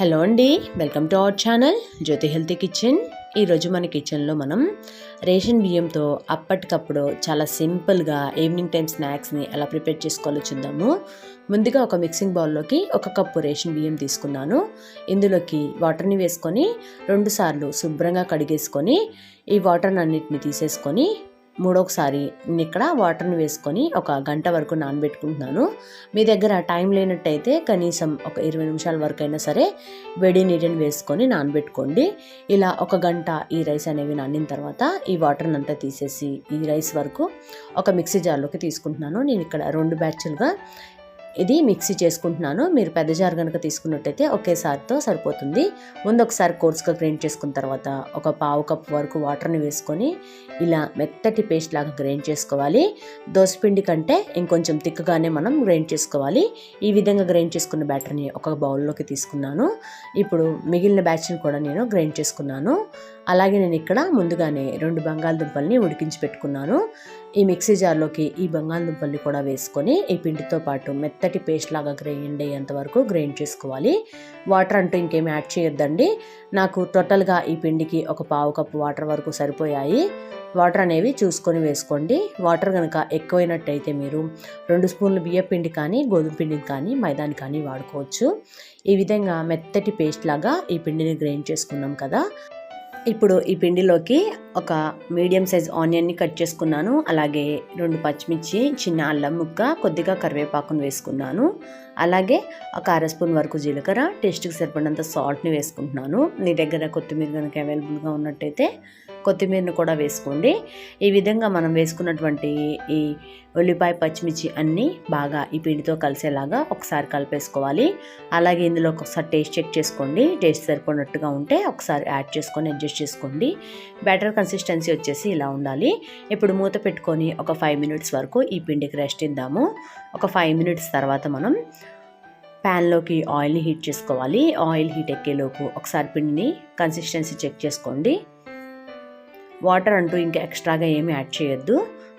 Hello అండి welcome to our channel Jyothi healthy kitchen. ఈరోజు మన కిచెన్లో మనం రేషన్ బియ్యంతో అప్పటికప్పుడు చాలా సింపుల్గా ఈవినింగ్ టైం స్నాక్స్ని ఎలా ప్రిపేర్ చేసుకోవాలో చూద్దాము. ముందుగా ఒక మిక్సింగ్ బౌల్లోకి ఒక కప్పు రేషన్ బియ్యం తీసుకున్నాను. ఇందులోకి వాటర్ని వేసుకొని రెండుసార్లు శుభ్రంగా కడిగేసుకొని ఈ వాటర్ అన్నిటిని తీసేసుకొని మూడోసారి నేను ఇక్కడ వాటర్ని వేసుకొని ఒక గంట వరకు నానబెట్టుకుంటున్నాను. మీ దగ్గర టైం లేనట్టయితే కనీసం ఒక ఇరవై నిమిషాల వరకు అయినా సరే వేడి నీటిని వేసుకొని నానబెట్టుకోండి. ఇలా ఒక గంట ఈ రైస్ అనేవి నానిన తర్వాత ఈ వాటర్ని అంతా తీసేసి ఈ రైస్ వరకు ఒక మిక్సీ జార్లోకి తీసుకుంటున్నాను. నేను ఇక్కడ రెండు బ్యాచ్లుగా ఇది మిక్సీ చేసుకుంటున్నాను. మీరు పెద్ద జార్ కనుక తీసుకున్నట్టయితే ఒకేసారితో సరిపోతుంది. ముందు ఒకసారి కోర్స్గా గ్రైండ్ చేసుకున్న తర్వాత ఒక పావు కప్ వరకు వాటర్ని వేసుకొని ఇలా మెత్తటి పేస్ట్ లాగా గ్రైండ్ చేసుకోవాలి. దోసపిండి కంటే ఇంకొంచెం తిక్కగానే మనం గ్రైండ్ చేసుకోవాలి. ఈ విధంగా గ్రైండ్ చేసుకున్న బ్యాటర్ని ఒక బౌల్లోకి తీసుకున్నాను. ఇప్పుడు మిగిలిన బ్యాచ్ని కూడా నేను గ్రైండ్ చేసుకున్నాను. అలాగే నేను ఇక్కడ ముందుగానే రెండు బంగాళదుంపల్ని ఉడికించి పెట్టుకున్నాను. ఈ మిక్సీ జార్లోకి ఈ బంగాళదుంపల్ని కూడా వేసుకొని ఈ పిండితో పాటు మెత్తటి పేస్ట్ లాగా గ్రైండ్ అయ్యేంత వరకు గ్రైండ్ చేసుకోవాలి. వాటర్ అంటూ ఇంకేమి యాడ్ చేయొద్దండి. నాకు టోటల్గా ఈ పిండికి ఒక పావు కప్పు వాటర్ వరకు సరిపోయాయి. వాటర్ అనేవి చూసుకొని వేసుకోండి. వాటర్ కనుక ఎక్కువైనట్టయితే మీరు రెండు స్పూన్లు బియ్య పిండి కానీ గోధుమ పిండిని కానీ మైదాని కానీ వాడుకోవచ్చు. ఈ విధంగా మెత్తటి పేస్ట్ లాగా ఈ పిండిని గ్రైండ్ చేసుకున్నాం కదా. ఇప్పుడు ఈ పిండిలోకి ఒక మీడియం సైజ్ ఆనియన్ని కట్ చేసుకున్నాను. అలాగే రెండు పచ్చిమిర్చి చిన్న అల్లం ముక్క కొద్దిగా కరివేపాకును వేసుకున్నాను. అలాగే ఒక అర స్పూన్ వరకు జీలకర్ర టేస్ట్కి సరిపడినంత సాల్ట్ని వేసుకుంటున్నాను. మీ దగ్గర కొత్తిమీర కనుక అవైలబుల్గా ఉన్నట్టయితే కొత్తిమీరను కూడా వేసుకోండి. ఈ విధంగా మనం వేసుకున్నటువంటి ఈ ఉల్లిపాయ పచ్చిమిర్చి అన్నీ బాగా ఈ పిండితో కలిసేలాగా ఒకసారి కలిపేసుకోవాలి. అలాగే ఇందులో ఒకసారి టేస్ట్ చెక్ చేసుకోండి. టేస్ట్ సరిపడినట్టుగా ఉంటే ఒకసారి యాడ్ చేసుకొని అడ్జస్ట్ చేసుకోండి. బ్యాటర్ కన్సిస్టెన్సీ వచ్చేసి ఇలా ఉండాలి. ఇప్పుడు మూత పెట్టుకొని ఒక ఫైవ్ మినిట్స్ వరకు ఈ పిండికి రెస్ట్ ఇద్దాము. ఒక ఫైవ్ మినిట్స్ తర్వాత మనం ప్యాన్లోకి ఆయిల్ని హీట్ చేసుకోవాలి. ఆయిల్ హీట్ ఎక్కేలోపు ఒకసారి పిండిని కన్సిస్టెన్సీ చెక్ చేసుకోండి. వాటర్ అంటూ ఇంకా ఎక్స్ట్రాగా ఏమీ యాడ్ చేయొద్దు.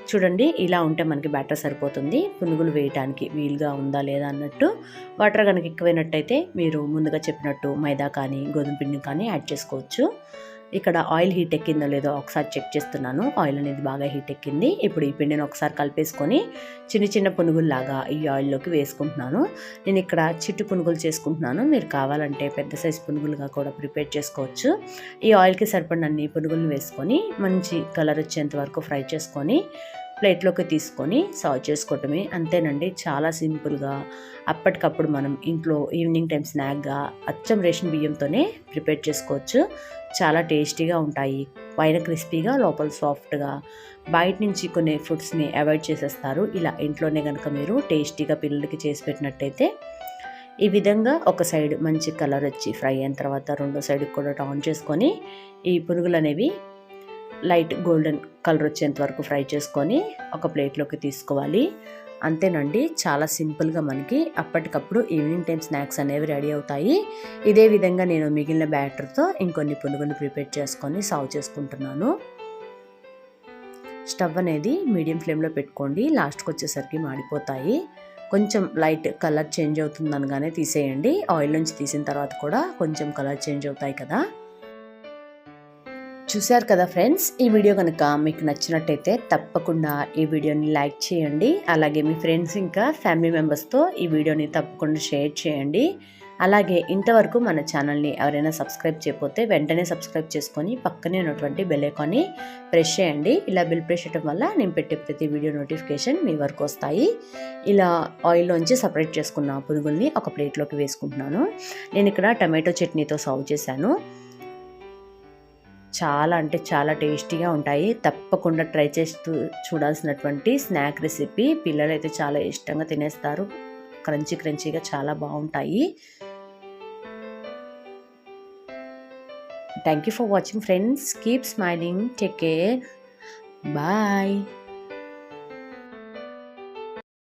చూడండి ఇలా ఉంటే మనకి బ్యాటర్ సరిపోతుంది. పునుగులు వేయటానికి వీలుగా ఉందా లేదా అన్నట్టు. వాటర్ కనుక ఎక్కువైనట్టయితే మీరు ముందుగా చెప్పినట్టు మైదా కానీ గోధుమ పిండి కానీ యాడ్ చేసుకోవచ్చు. ఇక్కడ ఆయిల్ హీట్ ఎక్కిందో లేదో ఒకసారి చెక్ చేస్తున్నాను. ఆయిల్ అనేది బాగా హీట్ ఎక్కింది. ఇప్పుడు ఈ పిండిని ఒకసారి కలిపేసుకొని చిన్న చిన్న పునుగుల్లాగా ఈ ఆయిల్లోకి వేసుకుంటున్నాను. నేను ఇక్కడ చిట్టు పునుగులు చేసుకుంటున్నాను. మీరు కావాలంటే పెద్ద సైజు పునుగులుగా కూడా ప్రిపేర్ చేసుకోవచ్చు. ఈ ఆయిల్కి సరిపడినన్ని పునుగులను వేసుకొని మంచి కలర్ వచ్చేంత వరకు ఫ్రై చేసుకొని ప్లేట్లోకి తీసుకొని సర్వ్ చేసుకోవటమే. అంతేనండి చాలా సింపుల్గా. అప్పటికప్పుడు మనం ఇంట్లో ఈవినింగ్ టైం స్నాక్గా అచ్చం రేషన్ బియ్యంతోనే ప్రిపేర్ చేసుకోవచ్చు. చాలా టేస్టీగా ఉంటాయి. పైన క్రిస్పీగా లోపల సాఫ్ట్గా. బయట నుంచి కొన్ని ఫుడ్స్ని అవాయిడ్ చేసేస్తారు. ఇలా ఇంట్లోనే కనుక మీరు టేస్టీగా పిల్లలకి చేసి పెట్టినట్టయితే ఈ విధంగా ఒక సైడ్ మంచి కలర్ వచ్చి ఫ్రై అయిన తర్వాత రెండో సైడ్ కూడా టర్న్ చేసుకొని ఈ పునుగులు అనేవి లైట్ గోల్డెన్ కలర్ వచ్చేంత వరకు ఫ్రై చేసుకొని ఒక ప్లేట్లోకి తీసుకోవాలి. అంతేనండి చాలా సింపుల్గా మనకి అప్పటికప్పుడు ఈవినింగ్ టైం స్నాక్స్ అనేవి రెడీ అవుతాయి. ఇదే విధంగా నేను మిగిలిన బ్యాటర్తో ఇంకొన్ని పునుగులు ప్రిపేర్ చేసుకొని సర్వ్ చేసుకుంటున్నాను. స్టవ్ అనేది మీడియం ఫ్లేమ్లో పెట్టుకోండి లాస్ట్కి వచ్చేసరికి మాడిపోతాయి. కొంచెం లైట్ కలర్ చేంజ్ అవుతుంది అనగానే తీసేయండి. ఆయిల్ నుంచి తీసిన తర్వాత కూడా కొంచెం కలర్ చేంజ్ అవుతాయి కదా. చూశారు కదా ఫ్రెండ్స్? ఈ వీడియో కనుక మీకు నచ్చినట్టయితే తప్పకుండా ఈ వీడియోని లైక్ చేయండి. అలాగే మీ ఫ్రెండ్స్ ఇంకా ఫ్యామిలీ మెంబర్స్తో ఈ వీడియోని తప్పకుండా షేర్ చేయండి. అలాగే ఇంతవరకు మన ఛానల్ని ఎవరైనా సబ్స్క్రైబ్ చేయకపోతే వెంటనే సబ్స్క్రైబ్ చేసుకొని పక్కనే ఉన్నటువంటి బెల్ ఐకాన్ని ప్రెస్ చేయండి. ఇలా బిల్ ప్రెస్ చేయడం వల్ల నేను పెట్టే ప్రతి వీడియో నోటిఫికేషన్ మీ వరకు వస్తాయి. ఇలా ఆయిల్లోంచి సపరేట్ చేసుకున్న పురుగుల్ని ఒక ప్లేట్లోకి వేసుకుంటున్నాను. నేను ఇక్కడ టమాటో చట్నీతో సర్వ్ చేశాను. చాలా అంటే చాలా టేస్టీగా ఉంటాయి. తప్పకుండా ట్రై చేస్తూ చూడాల్సినటువంటి స్నాక్ రెసిపీ. పిల్లలు అయితే చాలా ఇష్టంగా తినేస్తారు. క్రంచీ క్రంచీగా చాలా బాగుంటాయి. Thank you for watching friends keep smiling take care bye